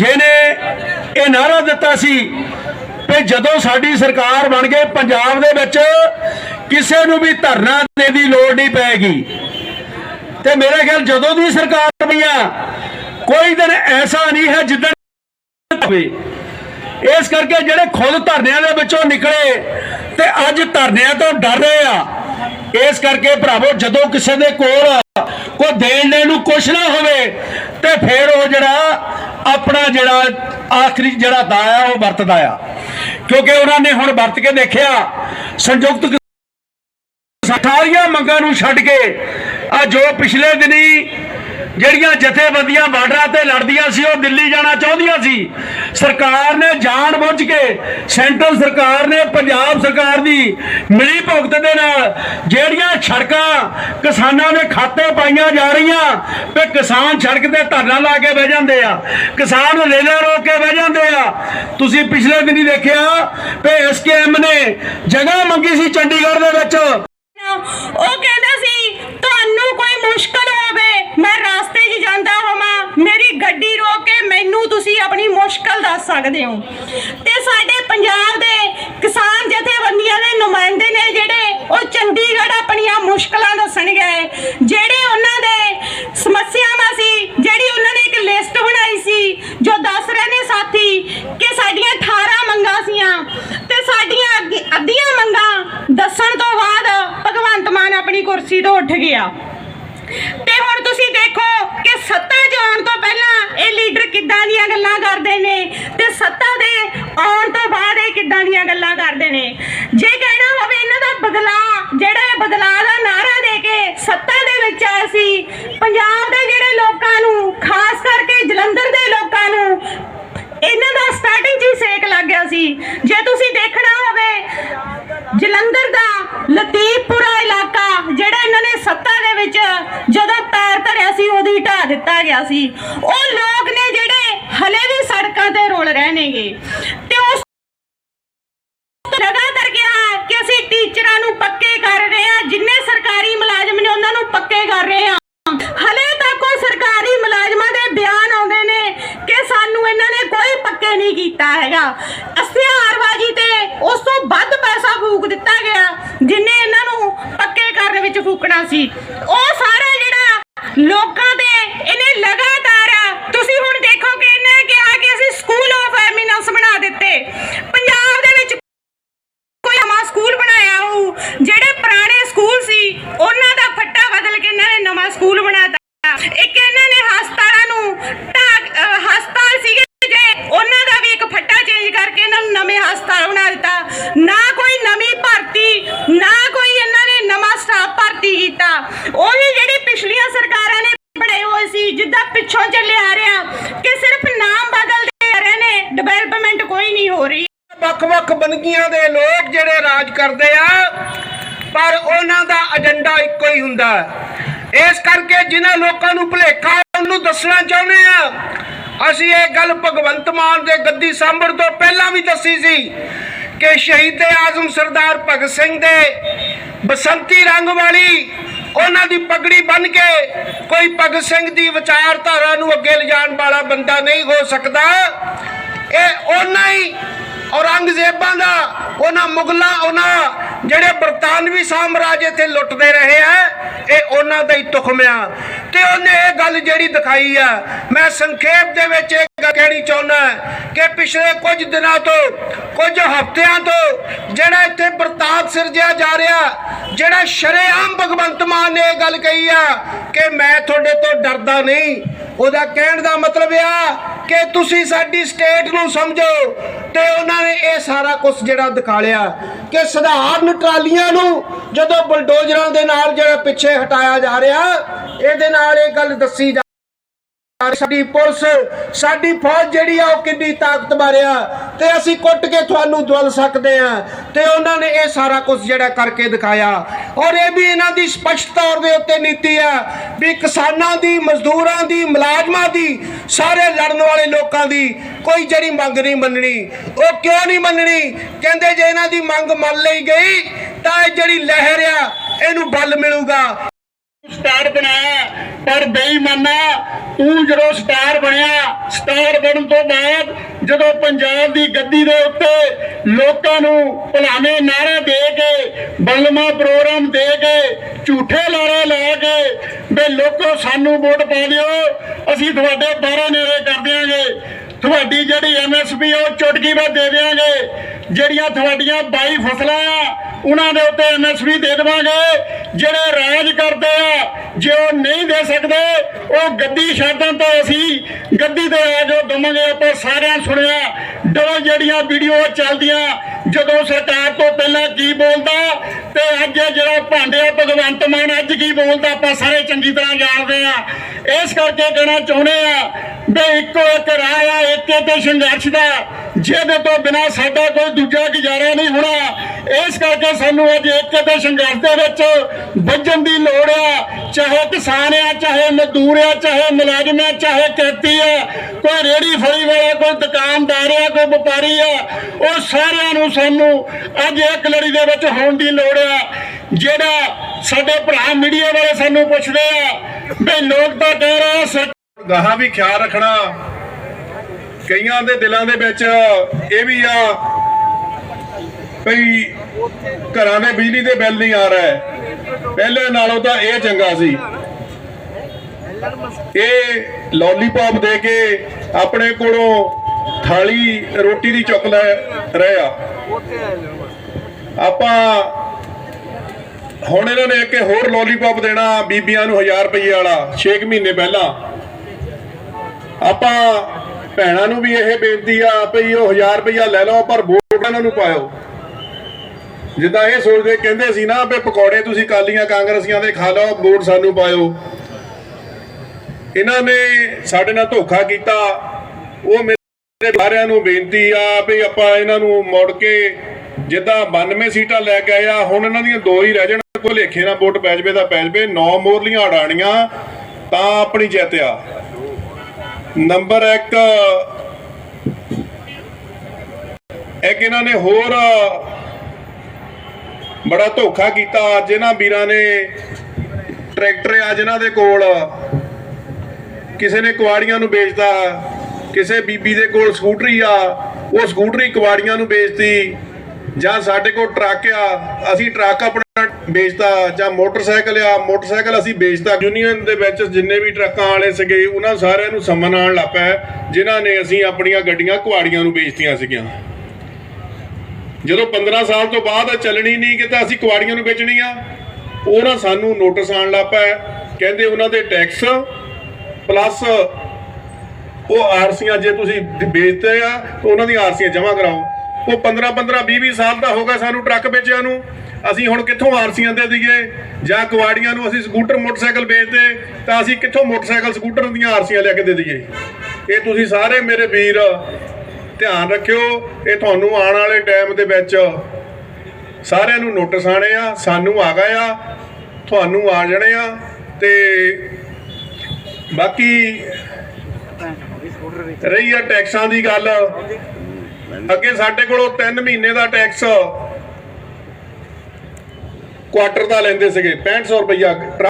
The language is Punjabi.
ਜਿਹਨੇ ਇਹ ਨਾਰਾ ਦਿੱਤਾ ਸੀ ਕਿ ਜਦੋਂ ਸਾਡੀ ਸਰਕਾਰ ਬਣ ਗਈ ਪੰਜਾਬ ਦੇ ਵਿੱਚ ਕਿਸੇ ਨੂੰ ਵੀ ਧਰਨਾ ਦੇਣ ਦੀ ਲੋੜ ਨਹੀਂ ਪੈਗੀ ਤੇ ਮੇਰੇ ਖਿਆਲ ਜਦੋਂ ਦੀ ਸਰਕਾਰ ਬਣੀ ਆ, ਕੋਈ ਦਿਨ ਐਸਾ ਨਹੀਂ ਹੈ ਜਿੱਦਣ ਹੋਵੇ। ਇਸ ਕਰਕੇ ਜਿਹੜੇ ਖੁਦ ਧਰਨਿਆਂ ਦੇ ਵਿੱਚੋਂ ਨਿਕਲੇ ਤੇ ਅੱਜ ਧਰਨਿਆਂ ਤੋਂ ਡਰ ਰਹੇ ਆ, ਇਸ ਕਰਕੇ ਭਰਾਵੋ, ਜਦੋਂ ਕਿਸੇ ਦੇ ਕੋਲ ਕੋਈ ਦੇਣ ਲੈਣ ਨੂੰ ਕੁਛ ਨਾ ਹੋਵੇ, ਤੇ ਫੇਰ ਉਹ ਜਿਹੜਾ ਆਪਣਾ ਜਿਹੜਾ ਆਖਰੀ ਜਿਹੜਾ ਦਾ ਆ ਉਹ ਵਰਤਦਾ ਆ। ਕਿਉਂਕਿ ਉਹਨਾਂ ਨੇ ਹੁਣ ਵਰਤ ਕੇ ਦੇਖਿਆ, ਸੰਯੁਕਤ ਸਾਰੀਆਂ ਮੰਗਾਂ ਨੂੰ ਛੱਡ ਕੇ, ਆ ਜੋ ਪਿਛਲੇ ਦਿਨੀ ਜਿਹੜੀਆਂ ਜਥੇਬੰਦੀਆਂ ਬਾਰਡਰਾਂ ਤੇ ਲੜਦੀਆਂ ਸੀ, ਉਹ ਦਿੱਲੀ ਜਾਣਾ ਚਾਹੁੰਦੀਆਂ ਸੀ। ਸਰਕਾਰ ਨੇ ਜਾਣ ਬੁੱਝ ਕੇ ਸੈਂਟਰਲ ਸਰਕਾਰ ਨੇ, ਪੰਜਾਬ ਸਰਕਾਰ ਦੀ ਮਿਲੀ ਭੁਗਤ ਦੇ ਨਾਲ ਜਿਹੜੀਆਂ ਸੜਕਾਂ ਕਿਸਾਨਾਂ ਦੇ ਖਾਤੇ ਪਾਈਆਂ ਜਾ ਰਹੀਆਂ, ਤੇ ਕਿਸਾਨ ਸੜਕ ਤੇ ਧਰਨਾ ਲਾ ਕੇ ਬਹਿ ਜਾਂਦੇ ਆ। ਕਿਸਾਨ ਰੇਲਾ ਰੋਕ ਕੇ ਬਹਿ ਜਾਂਦੇ ਆ। ਤੁਸੀਂ ਪਿਛਲੇ ਦਿਨੀ ਦੇਖਿਆ ਕਿ ਐਸਕੇਐਮ ਨੇ ਜਗ੍ਹਾ ਮੰਗੀ ਸੀ ਚੰਡੀਗੜ੍ਹ ਦੇ ਵਿੱਚ। ਉਹ ਕਹਿੰਦਾ ਸੀ, ਤੁਹਾਨੂੰ ਕੋਈ ਮੁਸ਼ਕਲ ਹੋਵੇ, ਮੈਂ ਰਾਸਤੇ 'ਚ ਜਾਂਦਾ ਹੋਵਾਂ ਮੇਰੀ ਗੱਡੀ ਰੋਕ ਕੇ ਮੈਨੂੰ ਤੁਸੀਂ ਆਪਣੀ ਮੁਸ਼ਕਲ ਦੱਸ ਸਕਦੇ ਹੋ। ਤੇ ਸਾਡੇ ਪੰਜਾਬ ਦੇ ਕਿਸਾਨ ਜਥੇਬੰਦੀਆਂ ਦੇ ਨੁਮਾਇੰਦੇ ਨੇ ਜਿਹੜੇ ਉਹ ਚੰਡੀਗੜ੍ਹ ਆਪਣੀਆਂ ਮੁਸ਼ਕਲਾਂ ਦੱਸਣ ਗਏ। ਜਿਹੜੇ ਉਹਨਾਂ ਦੇ ਸਮੱਸਿਆਵਾਂ ਸੀ, ਜਿਹੜੀ ਉਹਨਾਂ ਨੇ ਇੱਕ ਲਿਸਟ ਬਣਾਈ ਸੀ, ਜੋ ਦੱਸ ਰਹੇ ਨੇ ਸਾਥੀ ਕਿ ਸਾਡੀਆਂ 18 ਮੰਗਾਂ ਸੀਆਂ। ਤੇ ਸਾਡੀਆਂ ਅੱਧੀਆਂ ਮੰਗਾਂ ਦੱਸਣ ਤੋਂ ਬਾਅਦ ਭਗਵੰਤ ਮਾਨ ਆਪਣੀ ਕੁਰਸੀ ਤੋਂ ਉੱਠ ਗਿਆ। ਤੇ ਦੇਖੋ ਕਿ ਸੱਤਾ 'ਚ ਆਉਣ ਤੋਂ ਪਹਿਲਾਂ ਇਹ ਲੀਡਰ ਕਿੱਦਾਂ ਦੀਆਂ ਗੱਲਾਂ ਕਰਦੇ ਨੇ ਤੇ ਸੱਤਾ ਦੇ ਆਉਣ ਤੋਂ ਬਾਅਦ ਇਹ ਕਿੱਦਾਂ ਦੀਆਂ ਗੱਲਾਂ ਕਰਦੇ ਨੇ। ਜੇ ਕਹਿਣਾ ਹੋਵੇ ਇਹਨਾਂ ਦਾ ਬਦਲਾਅ, ਜਿਹੜਾ ਇਹ ਬਦਲਾਅ ਦਾ ਨਾਰਾ ਦੇ ਕੇ ਸੱਤਾ ਦੇ ਵਿੱਚ ਆਏ ਸੀ ਪੰਜਾਬ ਦੇ ਜਿਹੜੇ ਲੋਕਾਂ ਨੂੰ ਖਾਸ ਕਰਕੇ ਜਲੰਧਰ ਦੇ ਲੋਕਾਂ ਨੂੰ ਇਹਨਾਂ ਦਾ ਸਟਾਰਟਿੰਗ 'ਚ ਹੀ ਸੇਕ ਲੱਗ ਗਿਆ ਸੀ ਜੇ ਤੁਸੀਂ ਦੇਖਣਾ ਹੋਵੇ ਜਲੰਧਰ ਦਾ ਲਤੀਫਪੁਰਾ ਇਲਾਕਾ ਜਿਹੜਾ ਇਹਨਾਂ ਨੇ ਸੱਤਾ ਦੇ ਵਿੱਚ ਜਦੋਂ ਪੈਰ ਧਰਿਆ ਸੀ ਉਹਦੀ ਢਾ ਦਿੱਤਾ ਗਿਆ ਸੀ। ਉਹ ਲੋਕ ਨੇ ਜਿਹੜੇ ਹਲੇ ਵੀ ਸੜਕਾਂ ਤੇ ਰੋਲ ਰਹੇ ਨੇਗੇ। ਤੇ ਉਸ ਲਗਾਤਾਰ ਕਿਹਾ ਕਿ ਅਸੀਂ ਟੀਚਰਾਂ ਨੂੰ ਪੱਕੇ ਕਰ ਰਹੇ ਹਾਂ, ਜਿੰਨੇ ਸਰਕਾਰੀ ਮੁਲਾਜ਼ਮ ਨੇ ਉਹਨਾਂ ਨੂੰ ਪੱਕੇ ਕਰ ਰਹੇ ਹਾਂ। ਹਲੇ ਤੱਕ ਉਹ ਸਰਕਾਰੀ ਮੁਲਾਜ਼ਮਾਂ ਦੇ ਬਿਆਨ ਆਉਂਦੇ ਨੇ ਕਿ ਸਾਨੂੰ ਇਹਨਾਂ ਨੇ ਕੋਈ ਪੱਕੇ ਨਹੀਂ ਕੀਤਾ ਹੈਗਾ। ਅਸਥਿਆਰਬਾਜੀ ਤੇ ਉਸ ਤੋਂ ਵੱਧ ਪੈਸਾ ਫੂਕ ਦਿੱਤਾ ਗਿਆ, ਜਿੰਨੇ ਇਹਨਾਂ ਨੂੰ ਪੱਕੇ ਕਰਨ ਵਿੱਚ ਫੂਕਣਾ ਸੀ। ਉਹ ਸਾਰਾ ਲੋਕਾਂ ਦੇ ਇਹਨੇ ਲਗਾਤਾਰ ਤੁਸੀਂ ਹੁਣ ਦੇਖੋ ਕਿ ਇਹਨੇ ਕਿਹਾ ਕਿ ਅਸੀਂ ਸਕੂਲ ਆਫ ਐਮੀਨੈਂਸ ਬਣਾ ਦਿੱਤੇ ਪੰਜਾਬ ਦੇ ਵਿੱਚ ਕੋਈ ਨਵਾਂ ਸਕੂਲ ਬਣਾਇਆ ਹੋਊ ਜਿਹੜੇ ਪੁਰਾਣੇ ਸਕੂਲ ਸੀ ਉਹਨਾਂ ਦਾ ਫੱਟਾ ਬਦਲ ਕੇ ਇਹਨਾਂ ਨੇ ਨਵਾਂ ਸਕੂਲ ਬਣਾਤਾ ਇੱਕ ਇਹਨਾਂ ਨੇ ਹਸਪਤਾਲਾਂ ਨੂੰ ਢਾਹ- ਅਹ ਹਸਪਤਾਲ ਸੀਗੇ ਜੇ ਉਹਨਾਂ ਦਾ ਵੀ ਇੱਕ ਫੱਟਾ ਚੇਂਜ ਕਰਕੇ ਇਹਨਾਂ ਨੂੰ ਨਵੇਂ ਹਸਪਤਾਲ ਬਣਾ ਦਿੱਤਾ ਨਾ ਕੋਈ ਨਵੀਂ ਭਰਤੀ ਨਾ ਕੋਈ ਇਹਨਾਂ ਨੇ ਨਵਾਂ ਸਟਾਫ ਭਰਤੀ ਕੀਤਾ ਉਹ ਵੀ ਜਿਹੜੀ ਪਿਛਲੀਆਂ ਸਰਕਾਰਾਂ ਨੇ ਬਣੇ ਹੋਏ ਸੀ ਜਿੱਦਾਂ ਪਿੱਛੋਂ ਚੱਲੇ ਆ ਰਿਹਾ ਕਿ ਸਿਰਫ ਨਾਮ ਬਦਲਦੇ ਆ ਰਹੇ ਨੇ ਡਿਵੈਲਪਮੈਂਟ ਕੋਈ ਨਹੀਂ ਹੋ ਰਹੀ ਵੱਖ-ਵੱਖ ਬਨਗੀਆਂ ਦੇ ਲੋਕ ਜਿਹੜੇ ਰਾਜ ਕਰਦੇ ਆ, ਪਰ ਉਹਨਾਂ ਦਾ ਏਜੰਡਾ ਇੱਕੋ ਹੀ ਹੁੰਦਾ ਇਸ ਕਰਕੇ ਜਿਨ੍ਹਾਂ ਲੋਕਾਂ ਨੂੰ ਭੁਲੇਖਾ ਉਹਨੂੰ ਦੱਸਣਾ ਚਾਹੁੰਦੇ ਆ। ਅਸੀਂ ਇਹ ਗੱਲ ਭਗਵੰਤ ਮਾਨ ਦੇ ਗੱਦੀ ਸਾਂਭਣ ਤੋਂ ਪਹਿਲਾਂ ਵੀ ਦੱਸੀ ਸੀ ਕਿ ਸ਼ਹੀਦ ਆਜ਼ਮ ਸਰਦਾਰ ਭਗਤ ਸਿੰਘ ਦੇ ਬਸੰਤੀ ਰੰਗ ਵਾਲੀ ਉਹਨਾਂ ਦੀ ਪਗੜੀ ਬੰਨ ਕੇ ਕੋਈ ਭਗਤ ਸਿੰਘ ਦੀ ਵਿਚਾਰਧਾਰਾ ਨੂੰ ਅੱਗੇ ਲਿਜਾਣ ਵਾਲਾ ਬੰਦਾ ਨਹੀਂ ਹੋ ਸਕਦਾ। ਇਹ ਉਹਨਾਂ ਹੀ ਔਰੰਗਜ਼ੇਬਾਂ ਦਾ, ਉਹਨਾਂ ਮੁਗਲਾਂ, ਉਹਨਾਂ ਜਿਹੜੇ ਬਰਤਾਨਵੀ ਸਾਮਰਾਜ ਇੱਥੇ ਲੁੱਟਦੇ ਰਹੇ ਆ, ਇਹ ਉਹਨਾਂ ਦਾ ਹੀ ਤੁਖਮ ਤੇ ਉਹਨੇ ਇਹ ਗੱਲ ਜਿਹੜੀ ਦਿਖਾਈ ਆ, ਮੈਂ ਸੰਖੇਪ ਦੇ ਵਿੱਚ ਇਹ ਗੱਲ ਕਹਿਣੀ ਚਾਹੁੰਦਾ ਕਿ ਪਿਛਲੇ ਕੁਝ ਦਿਨਾਂ ਤੋਂ, ਕੁਝ ਹਫ਼ਤਿਆਂ ਤੋਂ ਜਿਹੜਾ ਇੱਥੇ ਪ੍ਰਤਾਪ ਸਿਰਜਿਆ ਜਾ ਰਿਹਾ, ਜਿਹੜਾ ਸ਼ਰੇਆਮ ਭਗਵੰਤ ਮਾਨ ਨੇ ਇਹ ਗੱਲ ਕਹੀ ਆ ਕਿ ਮੈਂ ਤੁਹਾਡੇ ਤੋਂ ਡਰਦਾ ਨਹੀਂ। ਉਹਦਾ ਕਹਿਣ ਦਾ ਮਤਲਬ ਆ ਕਿ ਤੁਸੀਂ ਸਾਡੀ ਸਟੇਟ ਨੂੰ ਸਮਝੋ ਤੇ ਉਹਨਾਂ ਨੇ ਇਹ ਸਾਰਾ ਕੁਝ ਜਿਹੜਾ ਦਿਖਾ ਲਿਆ ਕਿ ਸਧਾਰਨ ਟਰਾਲੀਆਂ ਨੂੰ ਜਦੋਂ ਬਲਡੋਜ਼ਰਾਂ ਦੇ ਨਾਲ ਜਿਹੜਾ ਪਿੱਛੇ ਹਟਾਇਆ ਜਾ ਰਿਹਾ, ਇਹਦੇ ਨਾਲ ਇਹ ਗੱਲ ਦੱਸੀ ਜਾ ਸਾਡੀ ਪੁਲਿਸ, ਸਾਡੀ ਫੌਜ ਜਿਹੜੀ ਆ ਉਹ ਕਿੰਨੀ ਤਾਕਤਵਰ ਆ ਤੇ ਅਸੀਂ ਕੁੱਟ ਕੇ ਤੁਹਾਨੂੰ ਦਵਲ ਸਕਦੇ ਆ ਤੇ ਉਹਨਾਂ ਨੇ ਇਹ ਸਾਰਾ ਕੁਝ ਜਿਹੜਾ ਕਰਕੇ ਦਿਖਾਇਆ। ਔਰ ਇਹ ਵੀ ਇਹਨਾਂ ਦੀ ਸਪਸ਼ਟ ਤੌਰ ਦੇ ਉੱਤੇ ਨੀਤੀ ਆ ਵੀ ਕਿਸਾਨਾਂ ਦੀ, ਮਜ਼ਦੂਰਾਂ ਦੀ, ਮੁਲਾਜ਼ਮਾਂ ਦੀ, ਸਾਰੇ ਲੜਨ ਵਾਲੇ ਲੋਕਾਂ ਦੀ ਕੋਈ ਜਿਹੜੀ ਮੰਗ ਨਹੀਂ ਮੰਨਣੀ। ਉਹ ਕਿਉਂ ਨਹੀਂ ਮੰਨਣੀ? ਕਹਿੰਦੇ ਜੇ ਇਹਨਾਂ ਦੀ ਮੰਗ ਮੰਨ ਲਈ ਗਈ ਤਾਂ ਇਹ ਜਿਹੜੀ ਲਹਿਰ ਆ, ਇਹਨੂੰ ਬਲ ਮਿਲੂਗਾ। ਸਟਾਰ ਬਣਾਇਆ ਪਰ ਬੇਈਮਾਨਾ ਤੂੰ ਜਦੋਂ ਸਟਾਰ ਬਣਿਆ, ਸਟਾਰ ਬਣਨ ਤੋਂ ਬਾਅਦ ਜਦੋਂ ਪੰਜਾਬ ਦੀ ਗੱਦੀ ਦੇ ਉੱਤੇ ਲੋਕਾਂ ਨੂੰ ਭਲਾਵੇਂ ਨਾਰੇ ਦੇ ਕੇ ਬਲਮਾ ਪ੍ਰੋਗਰਾਮ ਦੇ ਕੇ, ਝੂਠੇ ਲਾਰੇ ਲਾ ਕੇ ਬੇ ਲੋਕੋ ਸਾਨੂੰ ਵੋਟ ਪਾ ਦਿਓ, ਅਸੀਂ ਤੁਹਾਡੇ ਬਾਰੇ ਨੇੜੇ ਕਰ ਦਿਆਂਗੇ। ਤੁਹਾਡੀ ਜਿਹੜੀ ਐਮਐਸਪੀ ਉਹ ਚੁਟਕੀ ਵਿੱਚ ਦੇ ਦਿਆਂਗੇ। ਜਿਹੜੀਆਂ ਤੁਹਾਡੀਆਂ 22 ਫਸਲਾਂ ਆ ਉਹਨਾਂ ਦੇ ਉੱਤੇ ਐਮਐਸਪੀ ਦੇ ਦੇਵਾਂਗੇ। ਜਿਹੜੇ ਰਾਜ ਕਰਦੇ ਆ, ਜੇ ਉਹ ਨਹੀਂ ਦੇ ਸਕਦੇ, ਉਹ ਗੱਦੀ ਛੱਡਣ ਤੋਂ ਅਸੀਂ ਗੱਦੀ ਤੇ ਆ ਜੋ ਦਵਾਂਗੇ। ਆਪਾਂ ਸਾਰਿਆਂ ਸੁਣਿਆ ਦੋ ਜਿਹੜੀਆਂ ਵੀਡੀਓ ਚੱਲਦੀਆਂ, ਜਦੋਂ ਸਰਕਾਰ ਤੋਂ ਪਹਿਲਾਂ ਕੀ ਬੋਲਦਾ, ਤੇ ਅੱਜ ਜਿਹੜਾ ਭਾਂਡਿਆ ਭਗਵੰਤ ਮਾਨ ਅੱਜ ਕੀ ਬੋਲਦਾ, ਆਪਾਂ ਸਾਰੇ ਚੰਗੀ ਤਰ੍ਹਾਂ ਜਾਣਦੇ ਆ। ਇਸ ਕਰਕੇ ਕਹਿਣਾ ਚਾਹੁੰਦੇ ਆ ਵੀ ਇੱਕੋ ਇੱਕ ਰਾਹ ਆ ਏਕੇ ਤੇ ਸੰਘਰਸ਼ ਦਾ, ਜਿਹਦੇ ਤੋਂ ਬਿਨਾ ਸਾਡਾ ਕੋਈ ਦੂਜਾ ਗੁਜ਼ਾਰਾ ਨਹੀਂ ਹੋਣਾ। ਇਸ ਕਰਕੇ ਸਾਨੂੰ ਅੱਜ ਏਕੇ ਤੇ ਸੰਘਰਸ਼ ਦੇ ਵਿੱਚ ਵੱਜਣ ਦੀ ਲੋੜ ਆ। ਚਾਹੇ ਕਿਸਾਨ ਆ, ਚਾਹੇ ਮਜ਼ਦੂਰ ਆ, ਚਾਹੇ ਮੁਲਾਜ਼ਮ ਆ, ਚਾਹੇ ਖੇਤੀ ਆ, ਕੋਈ ਰੇੜੀ ਫੜੀ ਵਾਲਾ, ਕੋਈ ਦੁਕਾਨਦਾਰ ਆ, ਕੋਈ ਵਪਾਰੀ ਆ, ਉਹ ਸਾਰਿਆਂ ਨੂੰ ਸਾਨੂੰ ਅੱਜ ਇੱਕ ਲੜੀ ਦੇ ਵਿੱਚ ਹੋਣ ਦੀ ਲੋੜ ਆ। ਜਿਹੜਾ ਸਾਡੇ ਭਰਾ ਮੀਡੀਆ ਵਾਲੇ ਸਾਨੂੰ ਪੁੱਛਦੇ ਆ, ਵੀ ਲੋਕ ਤਾਂ ਕਹਿ ਰਹੇ ਆ ਗਾਹਾਂ ਵੀ ਖਿਆਲ ਰੱਖਣਾ। ਕਈਆਂ ਦੇ ਦਿਲਾਂ ਦੇ ਵਿੱਚ ਇਹ ਵੀ ਆ ਭਈ ਘਰਾਂ ਦੇ ਬਿਜਲੀ ਦੇ ਬਿੱਲ ਨਹੀਂ ਆ ਰਹੇ। ਪਹਿਲੇ ਨਾਲੋਂ ਤਾਂ ਇਹ ਚੰਗਾ ਸੀ। ਇਹ ਲੋਲੀਪੌਪ ਦੇ ਕੇ ਆਪਣੇ ਕੋਲੋਂ ਥਾਲੀ, ਰੋਟੀ ਦੀ ਚੁੱਕ ਲੈ ਰਹੇ ਆ। ਆਪਾਂ ਹੁਣ ਇਹਨਾਂ ਨੇ ਇੱਕ ਹੋਰ ਲੋਲੀਪੌਪ ਦੇਣਾ ਬੀਬੀਆਂ ਨੂੰ 1000 ਰੁਪਏ ਵਾਲਾ 6 ਮਹੀਨੇ ਪਹਿਲਾਂ। ਆਪਾਂ ਭੈਣਾਂ ਨੂੰ ਵੀ ਇਹ ਬੇਨਤੀ ਆ ਭਈ ਉਹ 1000 ਰੁਪਇਆ ਲੈ ਲਓ, ਪਰ ਵੋਟ ਇਹਨਾਂ ਨੂੰ ਪਾਇਓ। ਜਿੱਦਾਂ ਇਹ ਸੋਚਦੇ ਕਹਿੰਦੇ ਸੀ ਨਾ ਵੀ ਪਕੌੜੇ ਤੁਸੀਂ ਕਾਲੀਆਂ ਕਾਂਗਰਸੀਆਂ ਦੇ ਖਾ ਲਓ, ਵੋਟ ਸਾਨੂੰ ਪਾਇਓ। ਇਹਨਾਂ ਨੇ ਸਾਡੇ ਨਾਲ ਧੋਖਾ ਕੀਤਾ। ਉਹ ਮੇਰੇ ਸਾਰਿਆਂ ਨੂੰ ਬੇਨਤੀ ਆ ਵੀ ਆਪਾਂ ਇਹਨਾਂ ਨੂੰ ਮੁੜ ਕੇ ਜਿੱਦਾਂ 92 ਸੀਟਾਂ ਲੈ ਕੇ ਆਇਆ ਹੁਣ ਇਹਨਾਂ ਦੀਆਂ ਦੋ ਹੀ ਰਹਿ ਜਾਣ ਕੋਈ ਲੇਖੇ ਨਾਲ ਵੋਟ ਪੈ ਜਵੇ ਤਾਂ ਪੈ ਜਵੇ। ਨੌ ਮੋਰਲੀਆਂ ਅਡਾਣੀਆਂ ਤਾਂ ਆਪਣੀ ਜਿੱਤਿਆ ਨੰਬਰ 1 ਇੱਕ ਇਹਨਾਂ ਨੇ ਹੋਰ ਬੜਾ ਧੋਖਾ ਕੀਤਾ। ਜਿਨ੍ਹਾਂ ਵੀਰਾਂ ਨੇ ਟਰੈਕਟਰ ਆ ਜਿਨ੍ਹਾਂ ਦੇ ਕੋਲ ਕਿਸੇ ਨੇ ਕੁਆੜੀਆਂ ਨੂੰ ਵੇਚਦਾ ਕਿਸੇ ਬੀਬੀ ਦੇ ਕੋਲ ਸਕੂਟਰੀ ਆ, ਉਹ ਸਕੂਟਰੀ ਕੁਆੜੀਆਂ ਨੂੰ ਵੇਚਤੀ ਜਾਂ ਸਾਡੇ ਕੋਲ ਟਰੱਕ ਆ, ਅਸੀਂ ਟਰੱਕ ਆਪਣਾ ਵੇਚਤਾ ਜਾਂ ਮੋਟਰਸਾਈਕਲ ਆ, ਮੋਟਰਸਾਈਕਲ ਅਸੀਂ ਵੇਚਤਾ ਯੂਨੀਅਨ ਦੇ ਵਿੱਚ ਜਿੰਨੇ ਵੀ ਟਰੱਕਾਂ ਵਾਲੇ ਸੀਗੇ, ਉਹਨਾਂ ਸਾਰਿਆਂ ਨੂੰ ਸਮਨ ਆਉਣ ਲੱਗ ਪਿਆ ਜਿਨ੍ਹਾਂ ਨੇ ਅਸੀਂ ਆਪਣੀਆਂ ਗੱਡੀਆਂ ਕੁਆੜੀਆਂ ਨੂੰ ਵੇਚਤੀਆਂ ਸੀਗੀਆਂ। ਜਦੋਂ 15 ਸਾਲ ਤੋਂ ਬਾਅਦ ਚੱਲਣੀ ਨਹੀਂ ਕਿ ਤਾਂ ਅਸੀਂ ਕੁਆੜੀਆਂ ਨੂੰ ਵੇਚਣੀ ਆ ਉਹਨਾਂ ਸਾਨੂੰ ਨੋਟਿਸ ਆਉਣ ਲੱਗ ਪਿਆ ਕਹਿੰਦੇ ਉਹਨਾਂ ਦੇ ਟੈਕਸ ਪਲੱਸ ਉਹ ਆਰਸੀਆਂ, ਜੇ ਤੁਸੀਂ ਵੇਚਦੇ ਆ, ਤਾਂ ਉਹਨਾਂ ਦੀਆਂ ਆਰਸੀਆਂ ਜਮ੍ਹਾਂ ਕਰਾਓ। ਉਹ 15 15 20 20 ਸਾਲ ਦਾ ਹੋ ਗਿਆ ਸਾਨੂੰ ਟਰੱਕ ਵੇਚਿਆ ਨੂੰ। ਅਸੀਂ ਹੁਣ ਕਿੱਥੋਂ ਆਰਸੀਆਂ ਦੇ ਦਈਏ? ਜਾਂ ਕੁਆੜੀਆਂ ਨੂੰ ਅਸੀਂ ਸਕੂਟਰ, ਮੋਟਰਸਾਈਕਲ ਵੇਚਦੇ, ਤਾਂ ਅਸੀਂ ਕਿੱਥੋਂ ਮੋਟਰਸਾਈਕਲ, ਸਕੂਟਰ ਦੀਆਂ ਆਰਸੀਆਂ ਲੈ ਕੇ ਦੇ ਦਈਏ? ਇਹ ਤੁਸੀਂ ਸਾਰੇ ਮੇਰੇ ਵੀਰ ਧਿਆਨ ਰੱਖਿਓ, ਇਹ ਤੁਹਾਨੂੰ ਆਉਣ ਵਾਲੇ ਟਾਈਮ ਦੇ ਵਿੱਚ ਸਾਰਿਆਂ ਨੂੰ ਨੋਟਿਸ ਆਣੇ ਆ, ਸਾਨੂੰ ਆ ਗਏ ਆ, ਤੁਹਾਨੂੰ ਆ ਜਾਣੇ ਆ, ਤੇ ਬਾਕੀ ਰਹੀ ਆ ਟੈਕਸਾਂ ਦੀ ਗੱਲ। ਅੱਗੇ ਸਾਡੇ ਕੋਲੋਂ 3 ਮਹੀਨੇ ਦਾ ਟੈਕਸ ਕੁਆਟਰ ਦਾ ਲੈਂਦੇ ਸੀਗੇ 6500 ਰੁਪਈਆ।